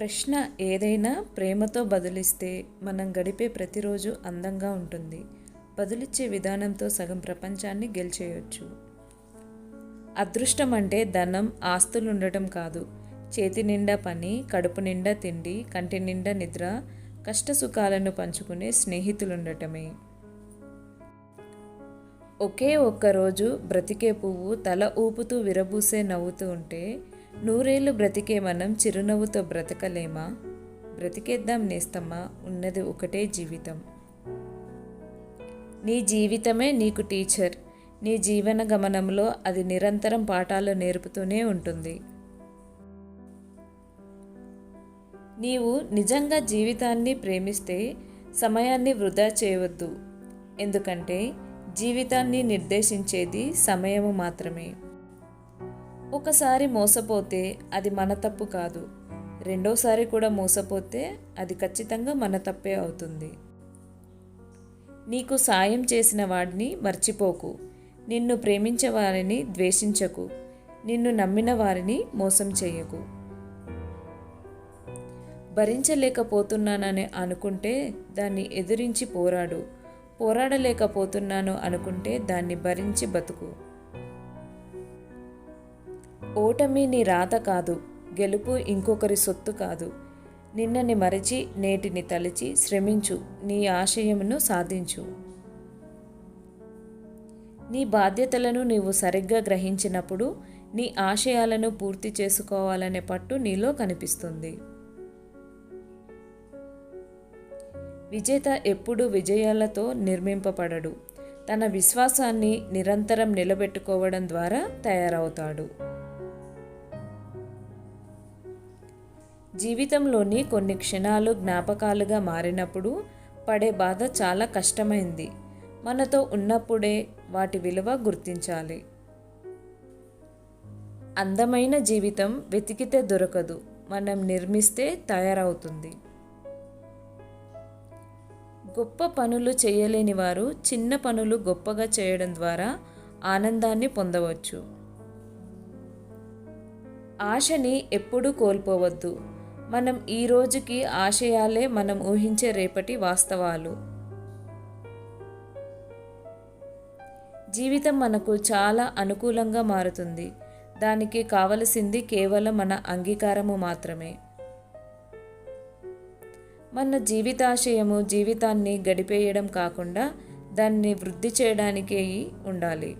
ప్రశ్న ఏదైనా ప్రేమతో బదులిస్తే మనం గడిపే ప్రతిరోజు అందంగా ఉంటుంది. బదులిచ్చే విధానంతో సగం ప్రపంచాన్ని గెలిచేయొచ్చు. అదృష్టం అంటే ధనం ఆస్తులు ఉండటం కాదు. చేతి నిండా పని కడుపు నిండా తిండి కంటి నిండా నిద్ర కష్ట సుఖాలను పంచుకునే స్నేహితులుండటమే. ఒకే ఒక్క రోజు బ్రతికే పువ్వు తల ఊపుతూ విరబూసే నవ్వుతూ ఉంటే నూరేళ్ళు బ్రతికే మనం చిరునవ్వుతో బ్రతకలేమా? బ్రతికేద్దాం నేస్తమ్మా ఉన్నది ఒకటే జీవితం. నీ జీవితమే నీకు టీచర్. నీ జీవన గమనంలో అది నిరంతరం పాఠాలు నేర్పుతూనే ఉంటుంది. నీవు నిజంగా జీవితాన్ని ప్రేమిస్తే సమయాన్ని వృధా చేయవద్దు. ఎందుకంటే జీవితాన్ని నిర్దేశించేది సమయము మాత్రమే. ఒకసారి మోసపోతే అది మన తప్పు కాదు. రెండోసారి కూడా మోసపోతే అది ఖచ్చితంగా మన తప్పే అవుతుంది. నీకు సాయం చేసిన వాడిని మర్చిపోకు. నిన్ను ప్రేమించే వారిని ద్వేషించకు. నిన్ను నమ్మిన వారిని మోసం చేయకు. భరించలేకపోతున్నానని అనుకుంటే దాన్ని ఎదిరించి పోరాడు. పోరాడలేకపోతున్నాను అనుకుంటే దాన్ని భరించి బతుకు. ఓటమి నీ రాత కాదు గెలుపు ఇంకొకరి సొత్తు కాదు. నిన్నని మరచి నేటిని తలిచి శ్రమించు నీ ఆశయమును సాధించు. నీ బాధ్యతలను నీవు సరిగ్గా గ్రహించినప్పుడు నీ ఆశయాలను పూర్తి చేసుకోవాలనే పట్టు నీలో కనిపిస్తుంది. విజేత ఎప్పుడూ విజయాలతో నిర్మింపబడడు. తన విశ్వాసాన్ని నిరంతరం నిలబెట్టుకోవడం ద్వారా తయారవుతాడు. జీవితంలోని కొన్ని క్షణాలు జ్ఞాపకాలుగా మారినప్పుడు పడే బాధ చాలా కష్టమైంది. మనతో ఉన్నప్పుడే వాటి విలువ గుర్తించాలి. అందమైన జీవితం వెతికితే దొరకదు. మనం నిర్మిస్తే తయారవుతుంది. గొప్ప పనులు చేయలేని వారు చిన్న పనులు గొప్పగా చేయడం ద్వారా ఆనందాన్ని పొందవచ్చు. ఆశని ఎప్పుడూ కోల్పోవద్దు. మనం ఈ రోజుకి ఆశయాలే మనం ఊహించే రేపటి వాస్తవాలు. జీవితం మనకు చాలా అనుకూలంగా మారుతుంది. దానికి కావలసింది కేవలం మన అంగీకారము మాత్రమే. మన జీవితాశయము జీవితాన్ని గడిపేయడం కాకుండా దాన్ని వృద్ధి చేయడానికే ఉండాలి.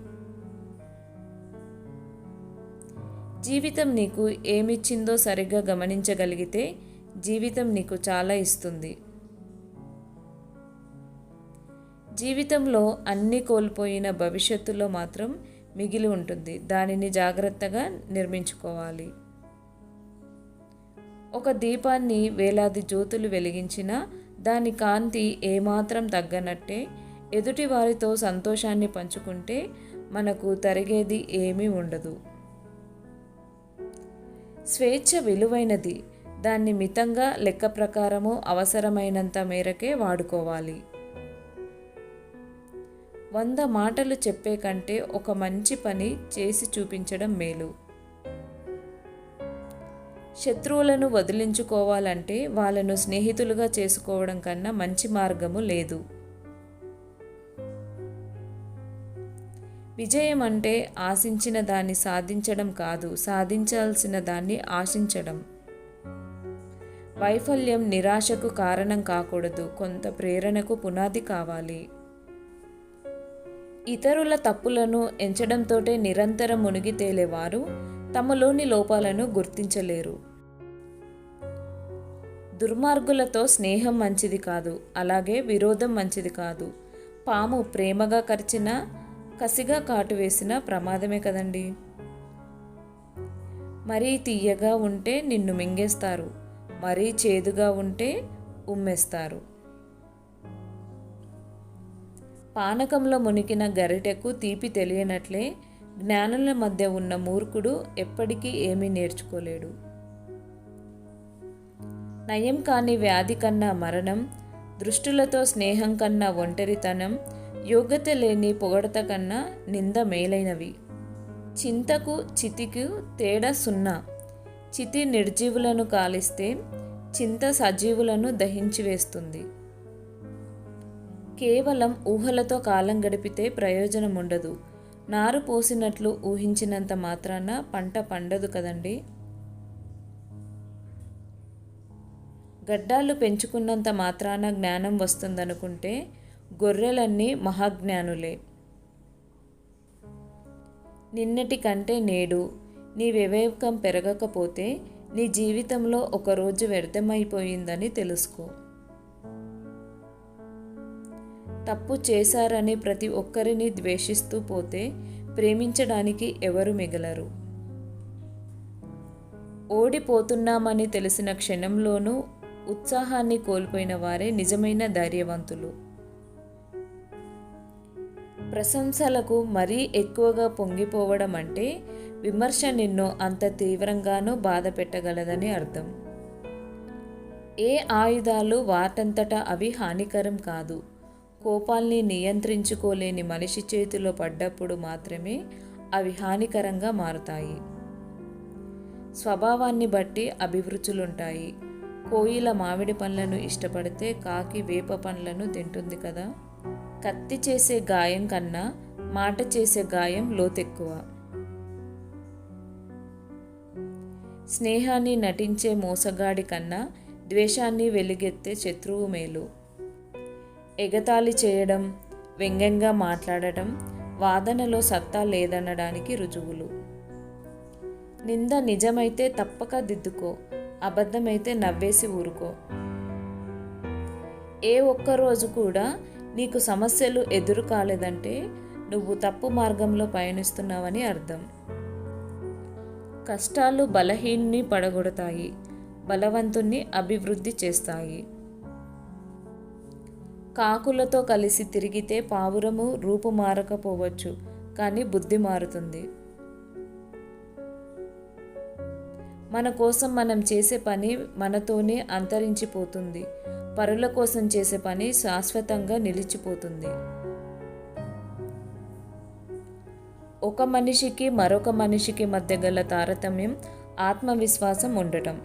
జీవితం నీకు ఏమిచ్చిందో సరిగ్గా గమనించగలిగితే జీవితం నీకు చాలా ఇస్తుంది. జీవితంలో అన్ని కోల్పోయిన భవిష్యత్తులో మాత్రం మిగిలి ఉంటుంది. దానిని జాగ్రత్తగా నిర్మించుకోవాలి. ఒక దీపాన్ని వేలాది జ్యోతులు వెలిగించినా దాని కాంతి ఏమాత్రం తగ్గనట్టే ఎదుటి వారితో సంతోషాన్ని పంచుకుంటే మనకు తరిగేది ఏమీ ఉండదు. స్వేచ్ఛ విలువైనది. దాన్ని మితంగా లెక్క ప్రకారము అవసరమైనంత మేరకే వాడుకోవాలి. వంద మాటలు చెప్పే కంటే ఒక మంచి పని చేసి చూపించడం మేలు. శత్రువులను వదిలించుకోవాలంటే వాళ్ళను స్నేహితులుగా చేసుకోవడం కన్నా మంచి మార్గము లేదు. విజయం అంటే ఆశించిన దాన్ని సాధించడం కాదు సాధించాల్సిన దాన్ని ఆశించడం. వైఫల్యం నిరాశకు కారణం కాకూడదు కొంత ప్రేరణకు పునాది కావాలి. ఇతరుల తప్పులను ఎంచడంతోటే నిరంతరం మునిగి తేలేవారు తమలోని లోపాలను గుర్తించలేరు. దుర్మార్గులతో స్నేహం మంచిది కాదు అలాగే విరోధం మంచిది కాదు. పాము ప్రేమగా కరిచిన కసిగా కాటు వేసిన ప్రమాదమే కదండి. మరీ తీయగా ఉంటే నిన్ను మింగేస్తారు. మరీ చేదుగా ఉంటే ఉమ్మేస్తారు. పానకంలో మునికిన గరిటెకు తీపి తెలియనట్లే జ్ఞానుల మధ్య ఉన్న మూర్ఖుడు ఎప్పటికీ ఏమీ నేర్చుకోలేడు. నయం కాని వ్యాధి కన్నా మరణం దృష్టులతో స్నేహం కన్నా ఒంటరితనం యోగ్యత లేని పొగడత కన్నా నింద మేలైనవి. చింతకు చితికు తేడా సున్నా. చితి నిర్జీవులను కాలిస్తే చింత సజీవులను దహించి వేస్తుంది. కేవలం ఊహలతో కాలం గడిపితే ప్రయోజనం ఉండదు నారు పోసినట్లు ఊహించినంత మాత్రాన పంట పండదు కదండి? గడ్డాలు పెంచుకున్నంత మాత్రాన జ్ఞానం వస్తుందనుకుంటే గొర్రెలన్నీ మహాజ్ఞానులే. నిన్నటి కంటే నేడు నీ వివేకం పెరగకపోతే నీ జీవితంలో ఒకరోజు వ్యర్థమైపోయిందని తెలుసుకో. తప్పు చేశారని ప్రతి ఒక్కరిని ద్వేషిస్తూ పోతే ప్రేమించడానికి ఎవరు మిగలరు? ఓడిపోతున్నామని తెలిసిన క్షణంలోనూ ఉత్సాహాన్ని కోల్పోయిన వారే నిజమైన ధైర్యవంతులు. ప్రశంసలకు మరీ ఎక్కువగా పొంగిపోవడం అంటే విమర్శ నిన్ను అంత తీవ్రంగానూ బాధ పెట్టగలదని అర్థం. ఏ ఆయుధాలు వాటంతటా అవి హానికరం కాదు. కోపాల్ని నియంత్రించుకోలేని మనిషి చేతిలో పడ్డప్పుడు మాత్రమే అవి హానికరంగా మారుతాయి. స్వభావాన్ని బట్టి అభిరుచులుంటాయి. కోయిల మామిడి పండ్లను ఇష్టపడితే కాకి వేప పండ్లను తింటుంది కదా? కత్తి చేసే గాయం కన్నా మాట చేసే గాయం లోతెక్కువ. స్నేహాన్ని నటించే మోసగాడి కన్నా ద్వేషాన్ని వెలిగెత్తే శత్రువు మేలు. ఎగతాళి చేయడం వ్యంగ్యంగా మాట్లాడటం వాదనలో సత్తా లేదనడానికి రుజువులు. నింద నిజమైతే తప్పక దిద్దుకో అబద్ధమైతే నవ్వేసి ఊరుకో. ఏ ఒక్క రోజు కూడా నీకు సమస్యలు ఎదురు కాలేదంటే నువ్వు తప్పు మార్గంలో పయనిస్తున్నావని అర్థం. కష్టాలు బలహీన్ని పడగొడతాయి బలవంతుణ్ణి అభివృద్ధి చేస్తాయి. కాకులతో కలిసి తిరిగితే పావురము రూపు మారకపోవచ్చు కానీ బుద్ధి మారుతుంది. మన కోసం మనం చేసే పని మనతోనే అంతరించిపోతుంది. పరుల కోసం చేసే పని శాశ్వతంగా నిలిచిపోతుంది. ఒక మనిషికి మరొక మనిషికి మధ్య గల తారతమ్యం ఆత్మవిశ్వాసం ఉండటం.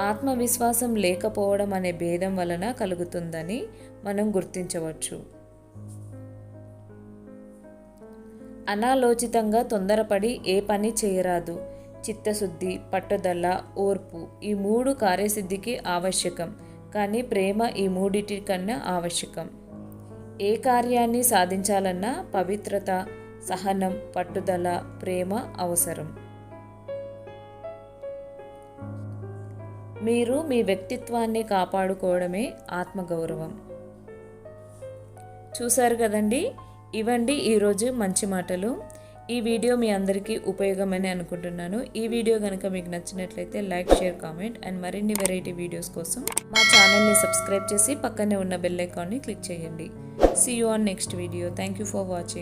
ఆత్మవిశ్వాసం లేకపోవడం అనే భేదం వలన కలుగుతుందని మనం గుర్తించవచ్చు. అనాలోచితంగా తొందరపడి ఏ పని చేయరాదు. చిత్తశుద్ధి పట్టుదల ఓర్పు ఈ మూడు కార్యసిద్ధికి ఆవశ్యకం. కానీ ప్రేమ ఈ మూడిటి కన్నా ఆవశ్యకం. ఏ కార్యాన్ని సాధించాలన్నా పవిత్రత సహనం పట్టుదల ప్రేమ అవసరం. మీరు మీ వ్యక్తిత్వాన్ని కాపాడుకోవడమే ఆత్మగౌరవం. చూశారు కదండి? ఇవండి ఈరోజు మంచి మాటలు. ఈ వీడియో మీ అందరికీ ఉపయోగమని అనుకుంటున్నాను. ఈ వీడియో కనుక మీకు నచ్చినట్లయితే లైక్ షేర్ కామెంట్ అండ్ మరిన్ని వెరైటీ వీడియోస్ కోసం మా ఛానల్ని సబ్స్క్రైబ్ చేసి పక్కనే ఉన్న బెల్ ఐకాన్ని క్లిక్ చేయండి. See you on next video thank you for watching